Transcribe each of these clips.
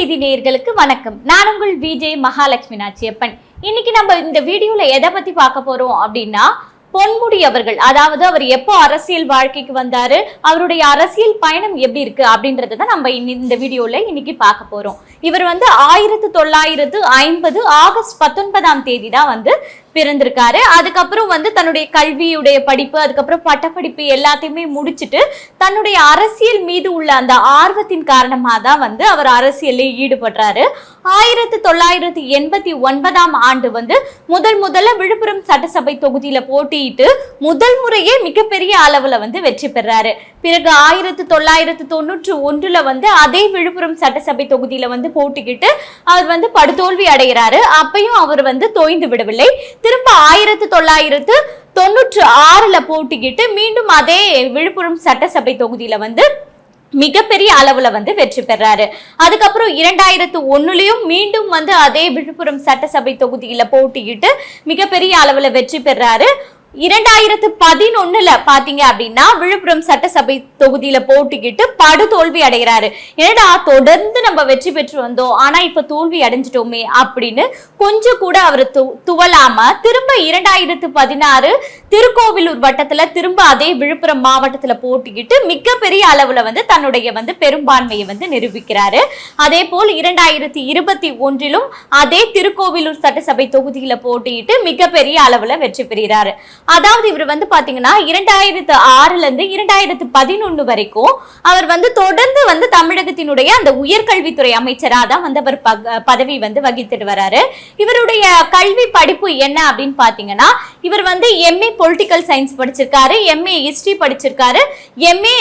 செய்தி நேயர்களுக்கு வணக்கம். நான் உங்கள் விஜய் மகாலட்சுமி நாச்சியப்பன் இன்னைக்கு நம்ம இந்த வீடியோல எதை பத்தி பார்க்க போறோம் அப்படின்னா பொன்முடி அவர்கள் அதாவது அவர் எப்போ அரசியல் வாழ்க்கைக்கு வந்தாரு அவருடைய அரசியல் பயணம் எப்படி இருக்கு அப்படின்றத தான் நம்ம இந்த வீடியோல இன்னைக்கு பார்க்க போறோம். இவர் வந்து ஆயிரத்து தொள்ளாயிரத்து ஐம்பது ஆகஸ்ட் பத்தொன்பதாம் தேதி தான் வந்து பிறந்திருக்காரு. அதுக்கப்புறம் வந்து தன்னுடைய கல்வியுடைய படிப்பு அதுக்கப்புறம் பட்டப்படிப்பு எல்லாத்தையுமே முடிச்சுட்டு தன்னுடைய அரசியல் மீது உள்ள அந்த ஆர்வத்தின் காரணமாக தான் வந்து அவர் அரசியலில் ஈடுபடுறாரு. ஆயிரத்து தொள்ளாயிரத்து எண்பத்தி ஒன்பதாம் ஆண்டு வந்து முதல் முதல்ல விழுப்புரம் சட்டசபை தொகுதியில போட்டியிட்டு முதல் முறையே மிகப்பெரிய அளவுல வந்து வெற்றி பெறாரு. பிறகு ஆயிரத்து தொள்ளாயிரத்து தொண்ணூற்று ஒன்றுல வந்து அதே விழுப்புரம் சட்டசபை தொகுதியில வந்து போட்டிக்கிட்டு அவர் வந்து படுதோல்வி அடைகிறாரு. அப்பையும் அவர் வந்து தோய்ந்து விடவில்லை. திரும்ப ஆயிரத்து தொள்ளாயிரத்து தொண்ணூற்று ஆறுல போட்டிக்கிட்டு மீண்டும் அதே விழுப்புரம் சட்டசபை தொகுதியில வந்து மிகப்பெரிய அளவுல வந்து வெற்றி பெறாரு. அதுக்கப்புறம் இரண்டாயிரத்து ஒண்ணுலயும் மீண்டும் வந்து அதே விழுப்புரம் சட்டசபை தொகுதியில போட்டியிட்டு மிகப்பெரிய அளவுல வெற்றி பெறாரு. இரண்டாயிரத்து பதினொன்னுல பாத்தீங்க அப்படின்னா விழுப்புரம் சட்டசபை தொகுதியில போட்டிக்கிட்டு படுதோல்வி அடைகிறாரு. என்னடா தொடர்ந்து நம்ம வெற்றி பெற்று வந்தோம் ஆனா இப்ப தோல்வி அடைஞ்சிட்டோமே அப்படின்னு கொஞ்சம் கூட அவர் து துவலாம திரும்ப இரண்டாயிரத்து பதினாறு திருக்கோவிலூர் வட்டத்துல திரும்ப அதே விழுப்புரம் மாவட்டத்துல போட்டிக்கிட்டு மிகப்பெரிய அளவுல வந்து தன்னுடைய வந்து பெரும்பான்மையை வந்து நிரூபிக்கிறாரு. அதே போல் இரண்டாயிரத்தி இருபத்தி ஒன்றிலும் அதே திருக்கோவிலூர் சட்டசபை தொகுதியில போட்டியிட்டு மிகப்பெரிய அளவுல வெற்றி பெறுகிறாரு. அதாவது இவர் வந்து பாத்தீங்கன்னா இரண்டாயிரத்து ஆறுல இருந்து இரண்டாயிரத்து பதினொன்னு வரைக்கும் அவர் வந்து தொடர்ந்து வந்து தமிழகத்தினுடைய அந்த உயர்கல்வித்துறை அமைச்சரா தான் வந்து அவர் பதவி வந்து வகித்துட்டு வராரு. இவருடைய கல்வி படிப்பு என்ன அப்படின்னு பாத்தீங்கன்னா இவர் வந்து எம்ஏ பொலிட்டிக்கல் சயின்ஸ் படிச்சிருக்காரு எம்ஏ ஹிஸ்டரி படிச்சிருக்காரு எம்ஏ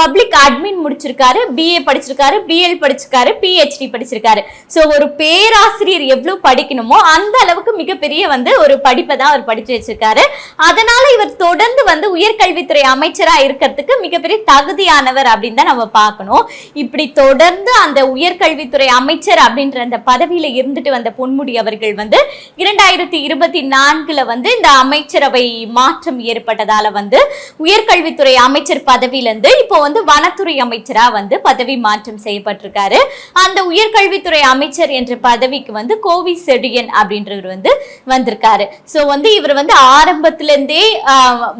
பப்ளிக் அட்மின் முடிச்சிருக்காரு பிஏ படிச்சிருக்காரு பிஎல் படிச்சிருக்காரு பிஹெச்டி படிச்சிருக்காரு. ஸோ ஒரு பேராசிரியர் எவ்வளவு படிக்கணுமோ அந்த அளவுக்கு மிகப்பெரிய வந்து ஒரு படிப்பை தான் அவர் படிச்சு வச்சிருக்காரு. அதனால இவர் தொடர்ந்து வந்து உயர்கல்வித்துறை அமைச்சரா இருக்கிறதுக்கு மிகப்பெரிய தகுதியானவர் அப்படின்னு தான் நம்ம பார்க்கணும். இப்படி தொடர்ந்து அந்த உயர்கல்வித்துறை அமைச்சர் அப்படின்ற அந்த பதவியில இருந்துட்டு வந்த பொன்முடி அவர்கள் வந்து இரண்டாயிரத்தி இருபத்தி நான்குல வந்து இந்த அமைச்சரவை மாற்றம் ஏற்பட்டதால வந்து உயர்கல்வித்துறை அமைச்சர் பதவியிலிருந்து இப்போ வந்து வனத்துறை அமைச்சரா வந்து பதவி மாற்றம் செய்யப்பட்டிருக்காரு. அந்த உயர்கல்வித்துறை அமைச்சர் என்ற பதவிக்கு வந்து கோவி செடியன் அப்படின்றவர் வந்து வந்திருக்காரு. ஸோ வந்து இவர் வந்து ஆரம்பத்துல இருந்தே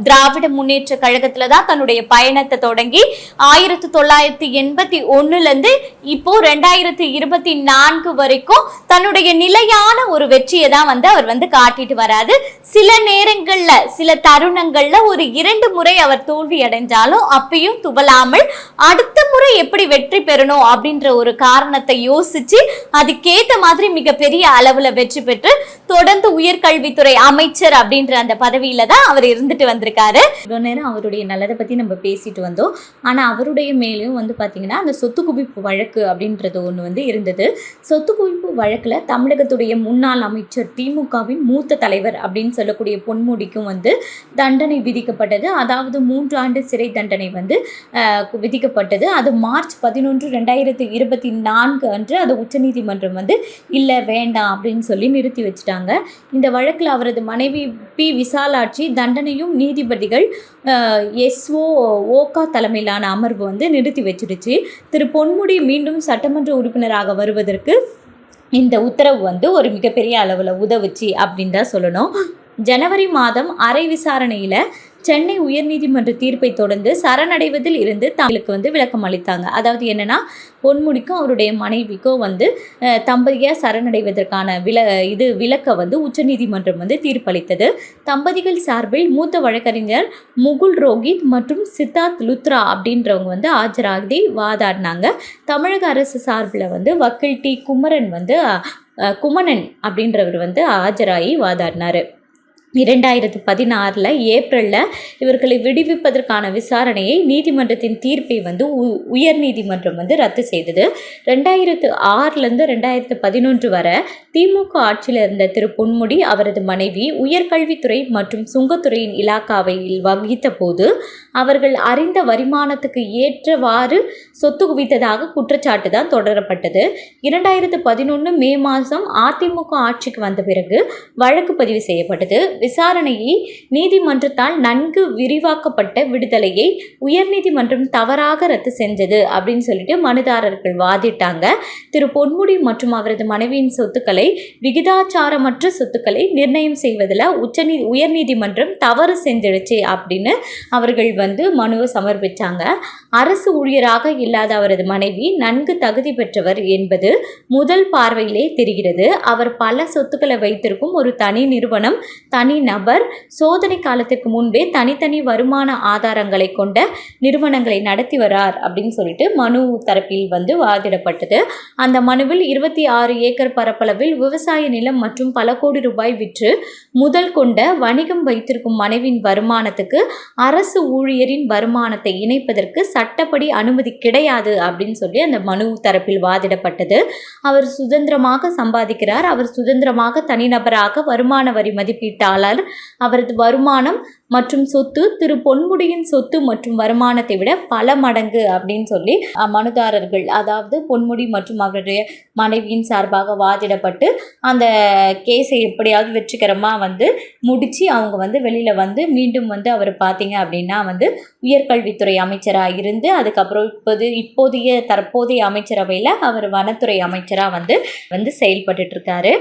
திராவிட முன்னேற்ற கழகத்துல தான் தன்னுடைய பயணத்தை தொடங்கி ஆயிரத்தி தொள்ளாயிரத்தி எண்பத்தி ஒண்ணுல இருந்து இப்போ ரெண்டாயிரத்தி இருபத்தி நான்கு வரைக்கும் தன்னுடைய நிலையான ஒரு வெற்றியை தான் வந்து அவர் வந்து காட்டிட்டு வராது சில நேரங்கள்ல சில தருணங்கள்ல ஒரு இரண்டு முறை அவர் தோல்வி அடைஞ்சாலும் அப்பயும் துவலாமல் அடுத்த முறை எப்படி வெற்றி பெறணும் அப்படின்ற ஒரு காரணத்தை யோசிச்சு அதுக்கேத்த மாதிரி மிகப்பெரிய அளவுல வெற்றி பெற்று தொடர்ந்து உயர்கல்வித்துறை அமைச்சர் அப்படின்ற அந்த பதவியில தான் அவர் இருந்துட்டு வந்திருக்காரு. இவ்வளோ நேரம் அவருடைய நல்லதை பத்தி நம்ம பேசிட்டு வந்தோம். ஆனா அவருடைய மேலேயும் வந்து பாத்தீங்கன்னா அந்த சொத்து குவிப்பு வழக்கு அப்படின்றது ஒன்று வந்து இருந்தது. சொத்து குவிப்பு வழக்குல தமிழகத்துடைய முன்னாள் அமைச்சர் திமுகவின் மூத்த தலைவர் அப்படின்னு சொல்லக்கூடிய பொன்முடிக்கும் வந்து தண்டனை விதிக்கப்பட்டது. அதாவது மூன்று ஆண்டு சிறை தண்டனை வந்து விதிக்கப்பட்டது. அது மார்ச் பதினொன்று ரெண்டாயிரத்தி இருபத்தி நான்கு அன்று அது உச்சநீதிமன்றம் வந்து இல்லை வேண்டாம் அப்படின்னு சொல்லி நிறுத்தி வச்சுட்டாங்க. இந்த வழக்கில் அவரது மனைவி பி. விசாலாட்சி தண்டனையும் நீதிபதிகள் எஸ்ஓ ஓகா தலைமையிலான அமர்வு வந்து நிறுத்தி வச்சிடுச்சு. திரு. பொன்முடி மீண்டும் சட்டமன்ற உறுப்பினராக வருவதற்கு இந்த உத்தரவு வந்து ஒரு மிகப்பெரிய அளவில் உதவுச்சு அப்படின்னு தான் சொல்லணும். ஜனவரி மாதம் அரை விசாரணையில் சென்னை உயர்நீதிமன்ற தீர்ப்பை தொடர்ந்து சரணடைவதில் இருந்து தமிழுக்கு வந்து விளக்கம் அளித்தாங்க. அதாவது என்னன்னா பொன்முடிக்கும் அவருடைய மனைவிக்கும் வந்து தம்பதியாக சரணடைவதற்கான வில இது விளக்க வந்து உச்சநீதிமன்றம் வந்து தீர்ப்பளித்தது. தம்பதிகள் சார்பில் மூத்த வழக்கறிஞர் முகுல் ரோஹித் மற்றும் சித்தார்த் லுத்ரா அப்படின்றவங்க வந்து ஆஜராகி வாதாடினாங்க. தமிழக அரசு சார்பில் வந்து வக்கீல் டி. குமரன் வந்து குமணன் அப்படின்றவர் வந்து ஆஜராகி வாதாடினார். இரண்டாயிரத்து பதினாறில் ஏப்ரலில் இவர்களை விடுவிப்பதற்கான விசாரணையை நீதிமன்றத்தின் தீர்ப்பை வந்து உ- உயர் நீதிமன்றம் வந்து ரத்து செய்தது. ரெண்டாயிரத்து ஆறுலேருந்து ரெண்டாயிரத்து பதினொன்று வரை திமுக ஆட்சியில் இருந்த திரு பொன்முடி அவரது மனைவி உயர்கல்வித்துறை மற்றும் சுங்கத்துறையின் இலாக்காவை வகித்த போது அவர்கள் அறிந்த வருமானத்துக்கு ஏற்றவாறு சொத்து குவித்ததாக குற்றச்சாட்டு தான் தொடரப்பட்டது. இரண்டாயிரத்து பதினொன்று மே மாதம் அதிமுக ஆட்சிக்கு வந்த பிறகு வழக்கு பதிவு செய்யப்பட்டது. விசாரணையை நீதிமன்றத்தால் நன்கு விரிவாக்கப்பட்ட விடுதலையை உயர்நீதிமன்றம் தவறாக ரத்து செஞ்சது அப்படின்னு சொல்லிட்டு மனுதாரர்கள் வாதிட்டாங்க. திரு பொன்முடி மற்றும் அவரது மனைவியின் சொத்துக்களை விகிதாச்சாரமற்ற சொத்துக்களை நிர்ணயம் செய்வதில் உச்சநீ உயர்நீதிமன்றம் தவறு செஞ்சிடுச்சு அப்படின்னு அவர்கள் வந்து மனுவை சமர்ப்பிச்சாங்க. அரசு ஊழியராக இல்லாத அவரது மனைவி நன்கு தகுதி பெற்றவர் என்பது முதல் பார்வையிலே தெரிகிறது. அவர் பல சொத்துக்களை வைத்திருக்கும் ஒரு தனி நிறுவனம் தனி நபர் சோதனை காலத்திற்கு முன்பே தனித்தனி வருமான ஆதாரங்களை கொண்ட நிறுவனங்களை நடத்தி வரார் அப்படின்னு சொல்லிட்டு மனு தரப்பில் வந்து வாதிடப்பட்டது. அந்த மனுவில் இருபத்தி ஆறு ஏக்கர் பரப்பளவில் விவசாய நிலம் மற்றும் பல கோடி ரூபாய் விற்று முதல் கொண்ட வணிகம் வைத்திருக்கும் மனைவின் வருமானத்துக்கு அரசு ஊழியரின் வருமானத்தை இணைப்பதற்கு சட்டப்படி அனுமதி கிடையாது அப்படின்னு சொல்லி அந்த மனு தரப்பில் வாதிடப்பட்டது. அவர் சுதந்திரமாக சம்பாதிக்கிறார். அவர் சுதந்திரமாக தனிநபராக வருமான வரி மதிப்பீட்டாளர் அவரது வருமானம் மற்றும் சொத்து திரு பொன்முடியின் சொத்து மற்றும் வருமானத்தை விட பல மடங்கு அப்படின்னு சொல்லி மனுதாரர்கள் அதாவது பொன்முடி மற்றும் அவருடைய மனைவியின் சார்பாக வாதிடப்பட்டு அந்த கேஸை எப்படியாவது வெற்றிகரமாக வந்து முடித்து அவங்க வந்து வெளியில் வந்து மீண்டும் வந்து அவர் பார்த்தீங்க அப்படின்னா வந்து உயர்கல்வித்துறை அமைச்சராக இருந்து அதுக்கப்புறம் இப்போது இப்போதைய தற்போதைய அமைச்சரவையில் அவர் வனத்துறை அமைச்சராக வந்து வந்து செயல்பட்டுட்டு இருக்காரு.